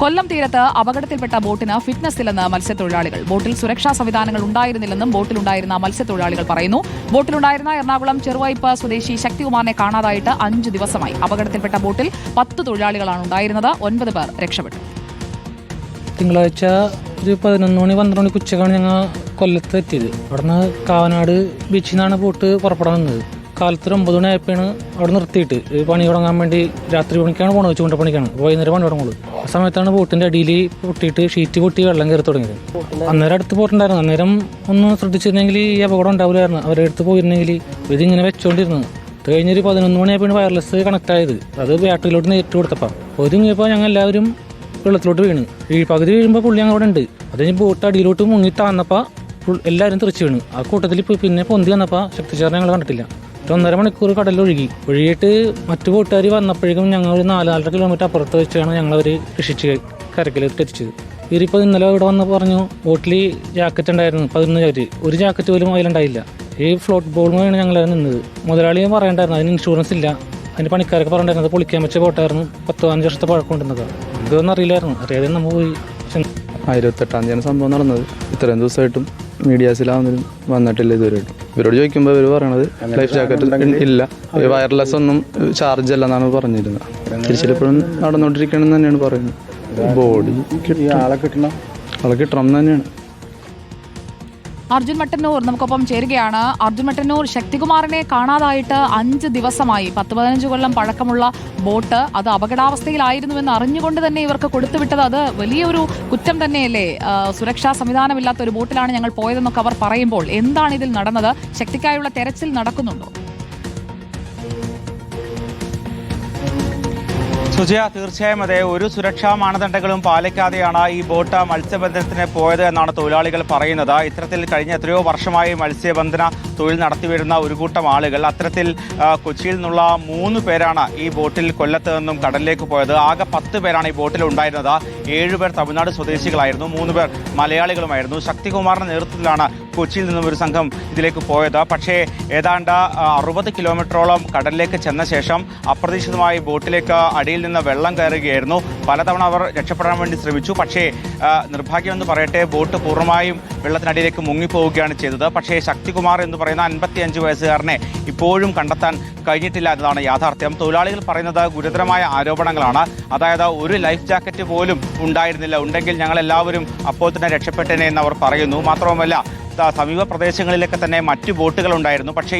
കൊല്ലം തീരത്ത് അപകടത്തിൽപ്പെട്ട ബോട്ടിന് ഫിറ്റ്നസ് ഇല്ലെന്ന് മത്സ്യത്തൊഴിലാളികൾ. ബോട്ടിൽ സുരക്ഷാ സംവിധാനങ്ങൾ ഉണ്ടായിരുന്നില്ലെന്നും ബോട്ടിലുണ്ടായിരുന്ന മത്സ്യത്തൊഴിലാളികൾ പറയുന്നു. ബോട്ടിലുണ്ടായിരുന്ന എറണാകുളം ചെറുവായ്പ സ്വദേശി ശക്തികുമാറിനെ കാണാതായിട്ട് അഞ്ച് ദിവസമായി. അപകടത്തിൽപ്പെട്ട ബോട്ടിൽ പത്ത് തൊഴിലാളികളാണ് ഉണ്ടായിരുന്നത്. ഒൻപത് പേർ രക്ഷപ്പെട്ടു. തിങ്കളാഴ്ച ഒരു പതിനൊന്ന് മണി പന്ത്രണ്ട് മണിക്ക് ഉച്ചക്കാണ് ഞങ്ങൾ കൊല്ലത്ത് എത്തിയത്. അവിടുന്ന് കാവനാട് ബീച്ചിൽ നിന്നാണ് ബോട്ട് പുറപ്പെടാൻ വന്നത്. കാലത്ത് ഒരു ഒമ്പത് മണി ആയപ്പോഴാണ് അവിടെ നിർത്തിയിട്ട്. പണി തുടങ്ങാൻ വേണ്ടി രാത്രി പണിക്കാണ് പോണത് ചൂണ്ടപ്പണിക്കാണ് വൈകുന്നേരം പണി തുടങ്ങുള്ളൂ. ആ സമയത്താണ് ബോട്ടിന്റെ അടിയിൽ പൊട്ടിയിട്ട് ഷീറ്റ് പൊട്ടി വെള്ളം കയറി തുടങ്ങിയത്. അന്നേരം അടുത്ത് പോയിട്ടുണ്ടായിരുന്നു. അന്നേരം ഒന്ന് ശ്രദ്ധിച്ചിരുന്നെങ്കിൽ ഈ അപകടം ഉണ്ടാവില്ലായിരുന്നു. അവരുടെ അടുത്ത് പോയിരുന്നെങ്കിൽ ഇതിങ്ങനെ വെച്ചോണ്ടിരുന്നു. അത് കഴിഞ്ഞൊരു പതിനൊന്ന് മണിയായപ്പോഴാണ് വയർലെസ് കണക്ട് ആയത് അത് ബാറ്ററിയിലോട്ട് നേരിട്ട് കൊടുത്തപ്പോൾ ഒതുങ്ങിയപ്പോൾ ഞങ്ങൾ എല്ലാവരും വെള്ളത്തിലോട്ട് വീണ്. ഈ പകുതി വീഴുമ്പോൾ പുള്ളി അങ്ങ് അവിടെ ഉണ്ട്. അത് കഴിഞ്ഞ് ബോട്ട് അടിയിലോട്ട് മുങ്ങി താന്നപ്പോൾ എല്ലാവരും തെറിച്ച് വീണ്. ആ കൂട്ടത്തിൽ പിന്നെ പൊന്തി വന്നപ്പോൾ ശക്തിചാരനെ ഞങ്ങൾ കണ്ടിട്ടില്ല. ഒരു ഒന്നര മണിക്കൂർ കടലൊഴുകി ഒഴുകി. ഒഴുകിയിട്ട് മറ്റു കൂട്ടുകാർ വന്നപ്പോഴേക്കും ഞങ്ങൾ ഒരു നാലാലര കിലോമീറ്റർ അപ്പുറത്ത് വെച്ചാണ് ഞങ്ങളവർ രക്ഷിച്ച് കരക്കിലേക്ക് എത്തിച്ചത്. ഇവരിപ്പോൾ ഇന്നലെ ഇവിടെ വന്ന് പറഞ്ഞു ബോട്ടിൽ ജാക്കറ്റ് ഉണ്ടായിരുന്നു പതിനൊന്ന് ജാക്കറ്റ് ഒരു ജാക്കറ്റ് പോലും അതിലുണ്ടായില്ല. ഈ ഫ്ലോട്ട് ബോളുമാണ് ഞങ്ങൾ നിന്നത്. മുതലാളിയും പറയണ്ടായിരുന്നു അതിന് ഇൻഷുറൻസ് ഇല്ല. അതിന് പണിക്കാരൊക്കെ പറഞ്ഞിട്ടുണ്ടായിരുന്നത് പൊളിക്കാൻ വെച്ച ബോട്ടായിരുന്നു പത്ത് പതിനഞ്ച് വർഷത്തെ പഴക്കമുണ്ടെന്നത് ഇതൊന്നും അറിയില്ലായിരുന്നു. അറിയാതെ നമ്മൾ പോയി. ആയിരത്തെട്ടാം തീയതിയാണ് സംഭവം നടന്നത്. ഇത്രയും ദിവസമായിട്ടും മീഡിയാസിലാവുന്നതിലും വന്നിട്ടില്ല ഇതുവരെയായിട്ടും. ഇവരോട് ചോദിക്കുമ്പോൾ ഇവർ പറയണത് ലൈഫ് ജാക്കറ്റ് ഇല്ല. വയർലെസ് ഒന്നും ചാർജ് അല്ല എന്നാണ് പറഞ്ഞിരുന്നത്. തിരിച്ചിലിപ്പോഴും നടന്നുകൊണ്ടിരിക്കണമെന്ന് തന്നെയാണ് പറയുന്നത്. ബോഡി ആളെ കിട്ടണം. ആളെ കിട്ടണം എന്ന് തന്നെയാണ്. അർജുൻ മട്ടന്നൂർ നമുക്കൊപ്പം ചേരുകയാണ്. അർജുൻ മട്ടന്നൂർ ശക്തികുമാറിനെ കാണാതായിട്ട് അഞ്ച് ദിവസമായി. പത്ത് പതിനഞ്ച് കൊല്ലം പഴക്കമുള്ള ബോട്ട് അത് അപകടാവസ്ഥയിലായിരുന്നുവെന്ന് അറിഞ്ഞുകൊണ്ട് തന്നെ ഇവർക്ക് കൊടുത്തുവിട്ടത് അത് വലിയൊരു കുറ്റം തന്നെയല്ലേ? സുരക്ഷാ സംവിധാനമില്ലാത്ത ഒരു ബോട്ടിലാണ് ഞങ്ങൾ പോയതെന്നൊക്കെ അവർ പറയുമ്പോൾ എന്താണ് ഇതിൽ നടന്നത്? ശക്തിക്കായുള്ള തെരച്ചിൽ നടക്കുന്നുണ്ടോ? സുജയ തീർച്ചയായും അതെ. ഒരു സുരക്ഷാ മാനദണ്ഡങ്ങളും പാലിക്കാതെയാണ് ഈ ബോട്ട് മത്സ്യബന്ധനത്തിന് പോയത് എന്നാണ് തൊഴിലാളികൾ പറയുന്നത്. ഇത്തരത്തിൽ കഴിഞ്ഞ എത്രയോ വർഷമായി മത്സ്യബന്ധന തൊഴിൽ നടത്തി വരുന്ന ഒരു കൂട്ടം ആളുകൾ അത്തരത്തിൽ കൊച്ചിയിൽ നിന്നുള്ള മൂന്ന് പേരാണ് ഈ ബോട്ടിൽ കൊല്ലത്ത് നിന്നും കടലിലേക്ക് പോയത്. ആകെ പത്ത് പേരാണ് ഈ ബോട്ടിൽ ഉണ്ടായിരുന്നത്. ഏഴുപേർ തമിഴ്നാട് സ്വദേശികളായിരുന്നു. മൂന്ന് പേർ മലയാളികളുമായിരുന്നു. ശക്തികുമാറിന്റെ നേതൃത്വത്തിലാണ് കൊച്ചിയിൽ നിന്നും ഒരു സംഘം ഇതിലേക്ക് പോയത്. പക്ഷേ ഏതാണ്ട് അറുപത് കിലോമീറ്ററോളം കടലിലേക്ക് ചെന്ന ശേഷം അപ്രതീക്ഷിതമായി ബോട്ടിലേക്ക് അടിയിൽ നിന്ന് വെള്ളം കയറുകയായിരുന്നു. പലതവണ അവർ രക്ഷപ്പെടാൻ വേണ്ടി ശ്രമിച്ചു. പക്ഷേ നിർഭാഗ്യമെന്ന് പറയട്ടെ ബോട്ട് പൂർണമായും വെള്ളത്തിനടിയിലേക്ക് മുങ്ങിപ്പോവുകയാണ് ചെയ്തത്. പക്ഷേ ശക്തികുമാർ എന്ന് പറയുന്ന അൻപത്തിയഞ്ച് വയസ്സുകാരനെ ഇപ്പോഴും കണ്ടെത്താൻ കഴിഞ്ഞിട്ടില്ല എന്നതാണ് യാഥാർത്ഥ്യം. തൊഴിലാളികൾ പറയുന്നത് ഗുരുതരമായ ആരോപണങ്ങളാണ്. അതായത് ഒരു ലൈഫ് ജാക്കറ്റ് പോലും ഉണ്ടായിരുന്നില്ല. ഉണ്ടെങ്കിൽ ഞങ്ങൾ എല്ലാവരും അപ്പോൾ തന്നെ രക്ഷപ്പെട്ടേനെ എന്ന് അവർ പറയുന്നു. മാത്രവുമല്ല സമീപ പ്രദേശങ്ങളിലൊക്കെ തന്നെ മറ്റു ബോട്ടുകൾ ഉണ്ടായിരുന്നു. പക്ഷേ